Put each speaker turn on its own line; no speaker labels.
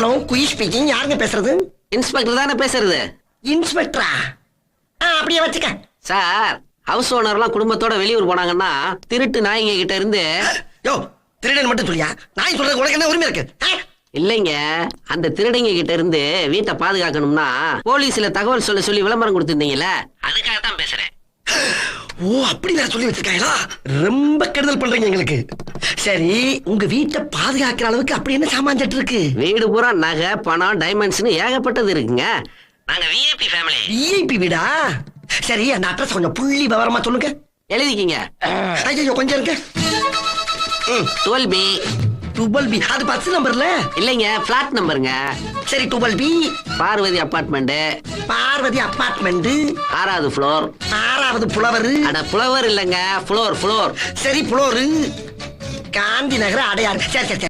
Hello quiz speaking யாருங்க பேசுறது?
Inspector தானே பேசுறது.
இன்ஸ்பெக்டரா? ஆ அப்படியே வச்சுக்க.
சார் ஹவுஸ் ஓனர்லாம் குடும்பத்தோட வெளியூர் போனாங்கன்னா திருட்டு நாய்ங்க கிட்ட இருந்து
யோ திருடன் மட்டும் சொல்லியா நான் சொல்றது உனக்கு என்ன உரிமை இருக்கு?
இல்லைங்க அந்த திருடங்க கிட்ட இருந்து வீட்டை பாதுகாக்கணும்னா போலீஸ்ல தகவல் சொல்ல சொல்லி விளம்பரம் கொடுத்திருந்தீங்கல்ல அதுக்காக தான் பேசுறேன்.
ஓ அப்படி வேற சொல்லி வச்சிருக்காங்களா? ரொம்ப கெடுதல் பண்றீங்க எங்களுக்கு. சரி உங்க வீட்டை பாதுகாக்கிற அளவுக்கு அப்படி என்ன சாமான் சட்டு இருக்கு
வீடு பூரா நகை பணம் டைமண்ட்ஸ்னு ஏகப்பட்டது இருக்குங்க. நாங்க விஐபி ஃபேமிலி
விஐபி வீடா? சரி அந்த அட்ரஸ் கொஞ்சம் புள்ளி விவரமா சொல்லுங்க.
எழுதிக்கிங்க.
ஐயோ கொஞ்சம் இருக்கு
டுவெல் பி
டுபல் பி அது பத்து நம்பர்ல
இல்லைங்க பிளாட் நம்பருங்க
சரி double B
Parvathi apartment
Parvathi apartment
ஆறாவது ஃப்ளோர்
ஆறாவது புலவரு.
அட புலவர் இல்லைங்க ஃப்ளோர் ஃப்ளோர்
சரி புலோரு. காந்தி நகர் அடையாறு. சரி சரி.